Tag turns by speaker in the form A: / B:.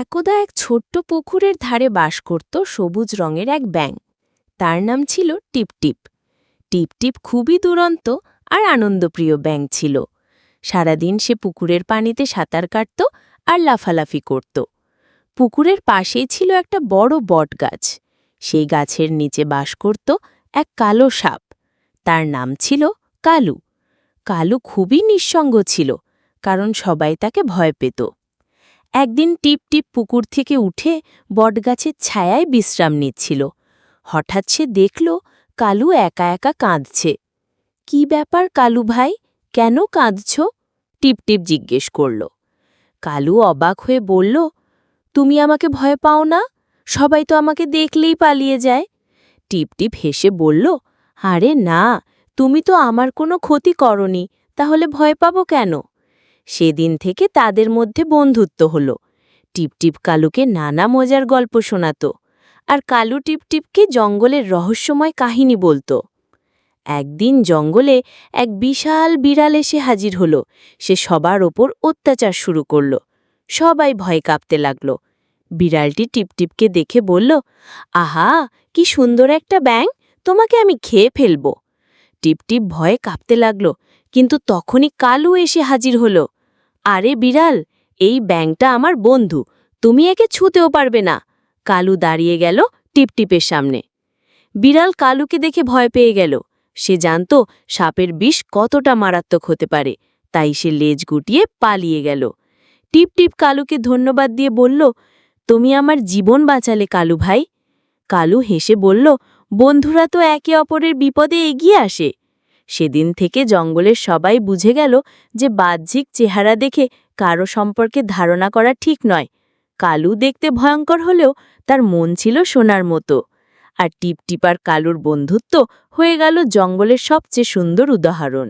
A: একদা এক ছোট্ট পুকুরের ধারে বাস করত সবুজ রঙের এক ব্যাঙ। তার নাম ছিল টিপটিপ। টিপটিপ খুবই দুরন্ত আর আনন্দপ্রিয় ব্যাঙ ছিল। সারাদিন সে পুকুরের পানিতে সাঁতার কাটত আর লাফালাফি করত। পুকুরের পাশেই ছিল একটা বড় বট গাছ। সেই গাছের নিচে বাস করত এক কালো সাপ। তার নাম ছিল কালু। কালু খুবই নিঃসঙ্গ ছিল, কারণ সবাই তাকে ভয় পেত। একদিন টিপ টিপ পুকুর থেকে উঠে বটগাছের ছায়ায় বিশ্রাম নিচ্ছিল। হঠাৎ সে দেখল কালু একা একা কাঁদছে। কি ব্যাপার কালু ভাই? কেন কাঁদছ? টিপ টিপ জিজ্ঞেস করল। কালু অবাক হয়ে বলল, তুমি আমাকে ভয় পাও না? সবাই তো আমাকে দেখলেই পালিয়ে যায়। টিপ টিপ হেসে বলল, আরে না, তুমি তো আমার কোনো ক্ষতি করনি, তাহলে ভয় পাবো কেন? সেদিন থেকে তাদের মধ্যে বন্ধুত্ব হল। টিপটিপ কালুকে নানা মজার গল্প শোনাত আর কালু টিপটিপকে জঙ্গলের রহস্যময় কাহিনী বলতো। একদিন জঙ্গলে এক বিশাল বিড়াল এসে হাজির হল। সে সবার ওপর অত্যাচার শুরু করল। সবাই ভয় কাঁপতে লাগল। বিড়ালটি টিপটিপকে দেখে বলল, আহা, কি সুন্দর একটা ব্যাং! তোমাকে আমি খেয়ে ফেলব। টিপটিপ ভয়ে কাঁপতে লাগল, কিন্তু তখনই কালু এসে হাজির হলো। আরে বিড়াল, এই ব্যাংটা আমার বন্ধু, তুমি একে ছুঁতেও পারবে না। কালু দাঁড়িয়ে গেল টিপটিপের সামনে। বিড়াল কালুকে দেখে ভয় পেয়ে গেল। সে জানত সাপের বিষ কতটা মারাত্মক হতে পারে, তাই সে লেজ গুটিয়ে পালিয়ে গেল। টিপটিপ কালুকে ধন্যবাদ দিয়ে বলল, তুমি আমার জীবন বাঁচালে কালু ভাই। কালু হেসে বলল, বন্ধুরা তো একে অপরের বিপদে এগিয়ে আসে। সেদিন থেকে জঙ্গলের সবাই বুঝে গেল যে বাহ্যিক চেহারা দেখে কারও সম্পর্কে ধারণা করা ঠিক নয়। কালু দেখতে ভয়ঙ্কর হলেও তার মন ছিল সোনার মতো। আর টিপটিপার কালুর বন্ধুত্ব হয়ে গেল জঙ্গলের সবচেয়ে সুন্দর উদাহরণ।